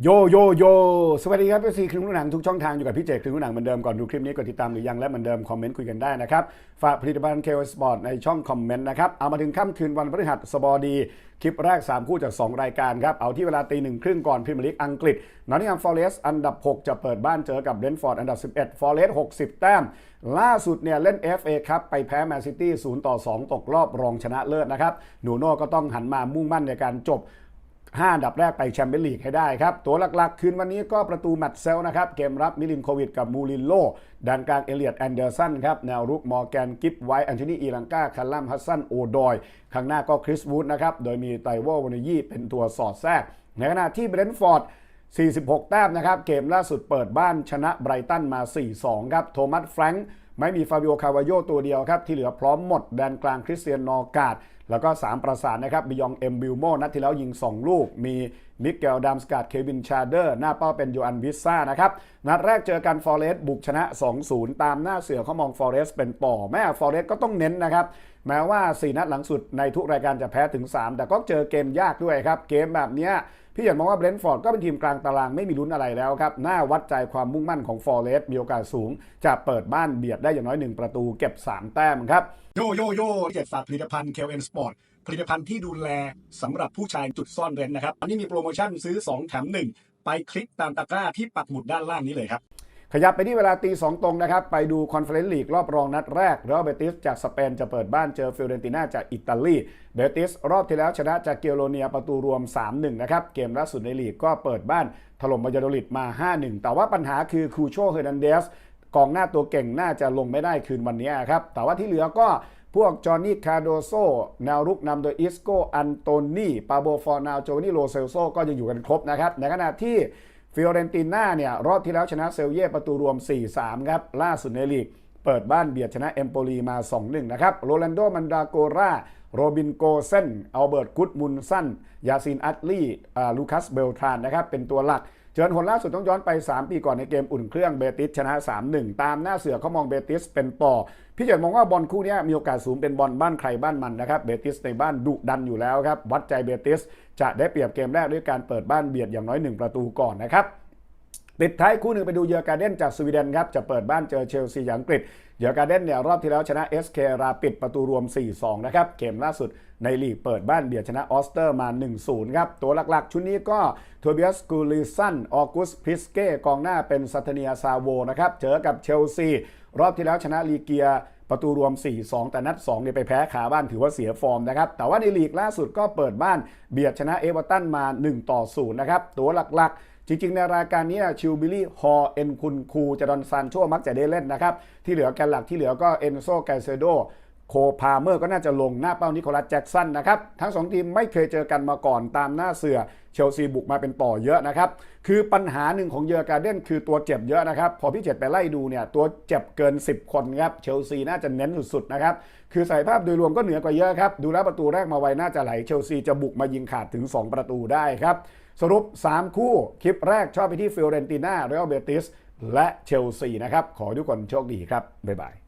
โยโยโยสวัสดีครับพี่ซีครึ่งลูกหนังทุกช่องทางอยู่กับพี่เจครึ่งลูกหนังเหมือนเดิมก่อนดูคลิปนี้กดติดตามหรือยังและเหมือนเดิมคอมเมนต์คุยกันได้นะครับ ฝากผลิตภัณฑ์เคลสปอร์ตในช่องคอมเมนต์นะครับ เอามาถึงค่ำคืนวันพฤหัสบดี คลิปแรก 3 คู่จาก 2 รายการครับ เอาที่เวลาตีหนึ่งครึ่งก่อนพรีเมียร์ลีกอังกฤษนอตติงแฮมฟอเรสต์อันดับ 6 จะเปิดบ้านเจอกับเบนฟอร์ดอันดับ 11ฟอเรสต์60 แต้ม ล่าสุดเนี่ยเล่น FA ครับไปแพ้แมนซิตี้0ต่อ2ตกรอบรองชนะเลิศนะครับหนูโน่ก็ต้องหันมามุ่งมั่นในการจบ 5อันดับแรกไปแชมเปี้ยนลีกให้ได้ครับ ตัวหลักๆ คืนวันนี้ก็ประตูแมตต์เซลนะครับ เกมรับมิลินโควิดกับมูรินโลดันกลางเอเลียดแอนเดอร์สันครับ แนวรุกมอร์แกนกิฟไวท์แอนโทนีอีลังกาคาร์ลัมฮัสซันโอดอยข้างหน้าก็คริสวูดนะครับ โดยมีไตโววานยี่เป็นตัวสอดแทรก ในขณะที่เบรนท์ฟอร์ด46 แต้มนะครับ เกมล่าสุดเปิดบ้านชนะไบรตันมา 4-2 ครับ โทมัสแฟรงค์ ไม่มีฟาบิโอคาวาโยตัวเดียวครับ ที่เหลือพร้อมหมดแดนกลางคริสเตียนนอร์กาดแล้วก็ 3 ประสานนะครับบิยองเอ็มบิลโมนัดที่แล้วยิง 2 ลูก มีมิเกลดัมสกาดเควินชาเดอร์ หน้าเป้าเป็นโยอันวิสซ่านะครับ นัดแรกเจอกันฟอเรสต์บุกชนะ 2-0 ตามหน้าเสือเขามองฟอเรสต์เป็นต่อ แม่ฟอเรสต์ก็ต้องเน้นนะครับ แม้ว่า 4 นัดหลังสุดในทุกรายการจะแพ้ถึง 3 แต่ก็เจอเกมยากด้วยครับ เกมแบบเนี้ย พี่เห็นมองว่าเบรนท์ฟอร์ดก็เป็นทีมกลางตารางไม่มีลุ้นอะไรแล้วครับน่าวัดใจความมุ่งมั่นของฟอร์เรสต์มีโอกาสสูง จะเปิดบ้านเบียดได้อย่างน้อย1ประตูเก็บ 3 แต้มครับโยโยโย่เจ็ดาห์ผลิตภัณฑ์เคลเอ็นสปอร์ตผลิตภัณฑ์ที่ดูแลสำหรับผู้ชายจุดซ่อนเร้นนะครับอันนี้มีโปรโมชั่นซื้อ 2 แถม 1 ไปคลิกตามตะกร้าที่ปักหมุดด้านล่างนี้เลยครับ ขยับไปที่เวลาตีสองตรงนะครับ ไปดูคอนเฟอเรนซ์ลีกรอบรองนัดแรกเรอัลเบติสจากสเปนจะเปิดบ้านเจอฟิโอเรนติน่าจากอิตาลีเบติสรอบที่แล้วชนะจากเกียโรเนียประตูรวม 3-1 นะครับ เกมล่าสุดในลีกก็เปิดบ้านถล่มบายาโดลิดมา 5-1 แต่ว่าปัญหาคือคูโชเฮอร์นันเดสกองหน้าตัวเก่งน่าจะลงไม่ได้คืนวันนี้ครับ แต่ว่าที่เหลือก็พวกจอห์นนี่คาโดโซแนวรุกนำโดยอิสโกอันโตนีปาโบฟอร์นาวโจวานี่โรเซลโซก็ยังอยู่กันครบนะครับ ในขณะที่ ฟิโอเรนติน่าเนี่ยรอบที่แล้วชนะเซลเย่ประตูรวม 4-3 ครับ ล่าสุดในลีก เปิดบ้านเบียดชนะเอมโปลีมา 2-1 นะครับโรลันโดมันดาโกราโรบินโกเซนอัลเบิร์ตกุตมุนสันยาซินอัตลีอ่าลูคัสเบลทรานนะครับเป็นตัวหลัก เจอหนล่าสุดต้องย้อนไป 3 ปีก่อนในเกมอุ่นเครื่องเบติสชนะ 3-1 ตามหน้าเสือเขามองเบติสเป็นต่อพี่เจิดมองว่าบอลคู่นี้มีโอกาสสูงเป็นบอลบ้านใครบ้านมันนะครับเบติสในบ้านดุดันอยู่แล้วครับวัดใจเบติสจะได้เปรียบเกมแรกด้วยการเปิดบ้านเบียดอย่างน้อย 1 ประตูก่อนนะครับ ปิดท้ายคู่หนึ่งไปดูเยอร์การเดนจากสวีเดนครับ จะเปิดบ้านเจอเชลซีอย่างอังกฤษ เยอร์การเดนเนี่ยรอบที่แล้วชนะ SK ราปิดประตูรวม 4-2 นะครับ เกมล่าสุดในลีกเปิดบ้านเบียดชนะออสเตอร์มา 1-0 ครับ ตัวหลักๆ ชุดนี้ก็โทเบียสกูลิสันออกุสพริสเก้กองหน้าเป็นซัตเนียซาโวนะครับเจอกับเชลซีรอบที่แล้วชนะลีเกียประตูรวม 4-2 แต่นัด2เนี่ยไปแพ้ขาบ้านถือว่าเสียฟอร์มนะครับ แต่ว่าในลีกล่าสุดก็เปิดบ้านเบียดชนะเอเวอร์ตันมา 1-0 นะครับ ตัวหลักๆ จริงๆ ในรายการนี้ชิลบิลลี่ฮอเอ็นคุณคูจดอนซานชัวมักจะได้เล่นนะครับ ที่เหลือแกนหลักที่เหลือก็เอนโซแกเซโด โคพาเมอร์ก็น่าจะลงหน้าเป้านิโคลัสแจ็กสันนะครับ ทั้งสองทีมไม่เคยเจอกันมาก่อนตามหน้าเสือเชลซีบุกมาเป็นต่อเยอะนะครับ คือปัญหาหนึ่งของเยอร์การ์เดนคือตัวเจ็บเยอะนะครับ พอพี่เจ็ดไปไล่ดูเนี่ยตัวเจ็บเกิน 10 คนครับเชลซีน่าจะเน้นสุดๆนะครับ คือสายภาพโดยรวมก็เหนือกว่าเยอะครับ ดูแล้วประตูแรกมาไวน่าจะไหลเชลซีจะบุกมายิงขาดถึง 2 ประตูได้ครับสรุป 3 คู่คลิปแรกชอบไปที่ฟิโอเรนติน่าเรอัลเบติสและเชลซีนะครับขอทุกคนโชคดีครับบ๊ายบาย